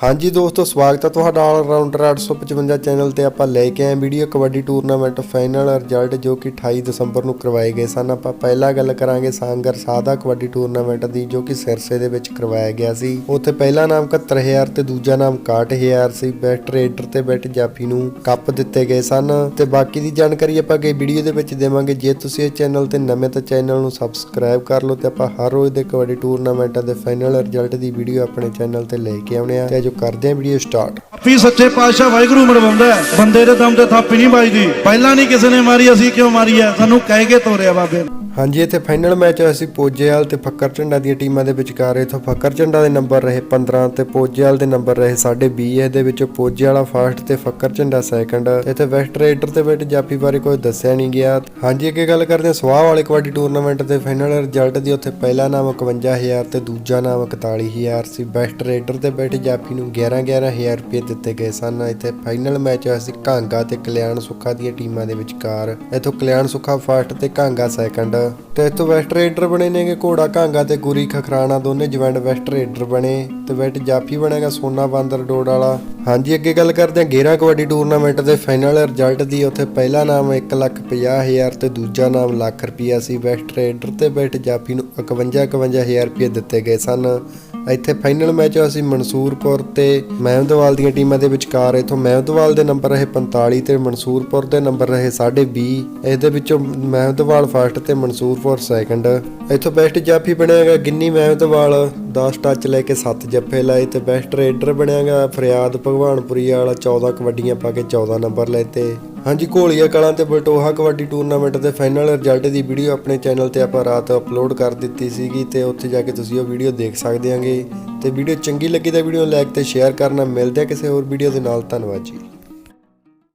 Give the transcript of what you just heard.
ਹਾਂਜੀ ਦੋਸਤੋ, ਸਵਾਗਤ ਹੈ ਤੁਹਾਡਾ ਆਲ ਰਾਊਂਡਰ 855 ਚੈਨਲ ਤੇ ਆਪਾਂ ਲੈ ਕੇ ਆਏ video kabaddi tournament final result ਜੋ ਕਿ 28 ਦਸੰਬਰ ਨੂੰ ਕਰਵਾਏ ਗਏ ਸਨ। ਆਪਾਂ ਪਹਿਲਾਂ ਗੱਲ ਕਰਾਂਗੇ ਸਾਂਗਰ ਸਾਦਾ ਕਬੱਡੀ ਟੂਰਨਾਮੈਂਟ ਦੀ ਜੋ ਕਿ ਸਿਰਸੇ ਦੇ ਵਿੱਚ ਕਰਵਾਇਆ ਗਿਆ ਸੀ। ਉੱਥੇ ਪਹਿਲਾ ਨਾਮ 71000 ਤੇ ਦੂਜਾ ਨਾਮ 61000 ਸੀ। ਬੈਸਟ ਰੇਡਰ ਤੇ ਬੈਟ ਜਾਫੀ ਨੂੰ ਕੱਪ ਦਿੱਤੇ ਗਏ ਸਨ। ਤੇ ਬਾਕੀ ਦੀ ਜਾਣਕਾਰੀ ਆਪਾਂ ਅੱਗੇ ਵੀਡੀਓ ਦੇ ਵਿੱਚ ਦੇਵਾਂਗੇ। ਜੇ ਤੁਸੀਂ ਇਹ ਚੈਨਲ ਤੇ ਨਵੇਂ ਤਾਂ ਚੈਨਲ ਨੂੰ ਸਬਸਕ੍ਰਾਈਬ ਕਰ ਲਓ ਤੇ ਆਪਾਂ ਹਰ ਰੋਜ਼ ਦੇ ਕਬੱਡੀ ਟੂਰਨਾਮੈਂਟਾਂ ਦੇ ਫਾਈਨਲ ਰਿਜ਼ਲਟ ਦੀ ਵੀਡੀਓ ਆਪਣੇ ਚੈਨਲ ਤੇ ਲੈ ਕੇ ਆਉਣੇ ਆ। ਜੋ ਕਰਦੇ ਆ ਵੀਡੀਓ ਸਟਾਰਟ ਵੀ ਸੱਚੇ ਪਾਤਸ਼ਾਹ ਵਾਹਿਗੁਰੂ ਮਰਵਾਉਂਦਾ ਹੈ। ਬੰਦੇ ਦੇ ਦਮ ਤੇ ਥਾਪੀ ਨਹੀਂ ਵੱਜਦੀ। ਪਹਿਲਾਂ ਨਹੀਂ ਕਿਸੇ ਨੇ ਮਾਰੀ, ਅਸੀਂ ਕਿਉਂ ਮਾਰੀ ਹੈ ਸਾਨੂੰ ਕਹਿ ਕੇ ਤੋਰਿਆ ਬਾਬੇ ਨੇ। ਹਾਂਜੀ, ਇੱਥੇ ਫਾਈਨਲ ਮੈਚ ਹੋਇਆ ਸੀ ਪੋਜੇਵਾਲ ਤੇ ਫੱਕਰ ਝੰਡਾ ਦੀਆਂ ਟੀਮਾਂ ਦੇ ਵਿਚਕਾਰ। ਇਥੋਂ ਫੱਕਰ ਝੰਡਾ ਦੇ ਨੰਬਰ ਰਹੇ 15 ਤੇ ਪੋਜੇਵਾਲ ਦੇ ਨੰਬਰ ਰਹੇ 20 ਇਸ ਦੇ ਵਿੱਚ ਪੋਜੇ ਵਾਲਾ ਫਰਸਟ ਤੇ ਫੱਕਰ ਝੰਡਾ ਸੈਕੰਡ ਇੱਥੇ ਵੈਸਟ ਰੇਡਰ ਤੇ ਬੈਟ ਜਾਫੀ ਬਾਰੇ ਕੋਈ ਦੱਸਿਆ ਨਹੀਂ ਗਿਆ। ਹਾਂਜੀ, ਅੱਗੇ ਗੱਲ ਕਰਦੇ ਹਾਂ ਸਵਾਹ ਵਾਲੇ ਕਬੱਡੀ ਟੂਰਨਾਮੈਂਟ ਦੇ ਫਾਈਨਲ ਰਿਜ਼ਲਟ ਦੀ। ਉੱਥੇ ਪਹਿਲਾ ਨਾਮ 51000 ਤੇ ਦੂਜਾ ਨਾਮ 41000 ਸੀ। ਬੈਸਟ ਰੇਡਰ ਤੇ ਬੈਟ ਜਾਫੀ ਨੂੰ 11 11000 ਰੁਪਏ ਦਿੱਤੇ ਗਏ ਸਨ। ਇੱਥੇ ਫਾਈਨਲ ਮੈਚ ਹੋਇਆ ਸੀ ਕਾਂਗਾ ਤੇ ਕਲਿਆਣ ਸੁੱਖਾ ਦੀਆਂ ਟੀਮਾਂ ਦੇ ਵਿਚਕਾਰ। ਇੱਥੋਂ ਕਲਿਆਣ ਸੁੱਖਾ ਫਰਸਟ ਤੇ ਕਾਂਗਾ ਸੈਕੰਡ ਤੇ ਇੱਥੋਂ ਵੈਸਟ ਰੇਡਰ ਬਣੇ ਨੇਗੇ ਘੋੜਾ ਕਾਂਗਾ ਤੇ ਗੁਰੀ ਖਖਰਾਣਾ, ਦੋਨੇ ਜਵੈਂਟ ਵੈਸਟ ਰੇਡਰ ਬਣੇ ਤੇ ਬੈਟ ਜਾਫੀ ਬਣੇਗਾ ਸੋਨਾ ਬਾਂਦਰ ਡੋੜ ਵਾਲਾ। ਹਾਂਜੀ, ਅੱਗੇ ਗੱਲ ਕਰਦੇ ਹਾਂ ਗੇਰਾ ਕਬੱਡੀ ਟੂਰਨਾਮੈਂਟ ਦੇ ਫਾਈਨਲ ਰਿਜ਼ਲਟ ਦੀ। ਉੱਥੇ ਪਹਿਲਾ ਨਾਮ 150000 ਤੇ ਦੂਜਾ ਨਾਮ ਲੱਖ ਰੁਪਿਆ ਸੀ। ਵੈਸਟ ਰੇਡਰ ਤੇ ਬੈਟ ਜਾਫੀ ਨੂੰ 51 51000 ਰੁਪਏ ਦਿੱਤੇ ਗਏ ਸਨ। ਇੱਥੇ ਫਾਈਨਲ ਮੈਚ ਹੋਇਆ ਸੀ ਮਨਸੂਰਪੁਰ ਤੇ ਮਹਿਮਦਵਾਲ ਦੀਆਂ ਟੀਮਾਂ ਦੇ ਵਿਚਕਾਰ। ਇਥੋਂ ਮਹਿਮਦਵਾਲ ਦੇ ਨੰਬਰ ਰਹੇ 45 ਤੇ ਮਨਸੂਰਪੁਰ ਦੇ ਨੰਬਰ ਰਹੇ 20.5 ਇਸ ਦੇ ਵਿੱਚੋਂ ਮਹਿਮਦਵਾਲ ਫਸਟ ਤੇ ਮਨਸੂਰਪੁਰ ਸੈਕੰਡ ਇੱਥੋਂ ਬੈਸਟ ਜਾਫੀ ਬਣਿਆਗਾ ਗਿੰਨੀ ਮਹਿਮਦਵਾਲ 10 ਟੱਚ ਲੈ ਕੇ 7 ਜੱਫੇ ਲਾਏ ਤੇ ਬੈਸਟ ਰੇਡਰ ਬਣਿਆਗਾ ਫਰਿਆਦ ਭਗਵਾਨਪੁਰੀ ਵਾਲਾ। 14 ਕਬੱਡੀਆਂ ਪਾ ਕੇ 14 ਨੰਬਰ ਲਏ ਤੇ। ਹਾਂਜੀ, ਘੋਲੀਆ ਕਲਾਂ ਤੇ ਬਲਟੋਹਾ ਕਬੱਡੀ ਟੂਰਨਾਮੈਂਟ ਦੇ ਫਾਈਨਲ ਰਿਜ਼ਲਟ ਦੀ ਵੀਡੀਓ ਆਪਣੇ ਚੈਨਲ ਤੇ ਆਪਾਂ ਰਾਤ ਅਪਲੋਡ ਕਰ ਦਿੱਤੀ ਸੀਗੀ ਤੇ ਉੱਥੇ ਜਾ ਕੇ ਤੁਸੀਂ ਉਹ ਵੀਡੀਓ ਦੇਖ ਸਕਦੇ ਆਂਗੇ। ਤੇ ਵੀਡੀਓ ਚੰਗੀ ਲੱਗੀ ਤਾਂ ਵੀਡੀਓ ਨੂੰ ਲਾਈਕ ਤੇ ਸ਼ੇਅਰ ਕਰਨਾ। ਮਿਲਦੇ ਆ ਕਿਸੇ ਹੋਰ ਵੀਡੀਓ ਦੇ ਨਾਲ। ਧੰਨਵਾਦ ਜੀ।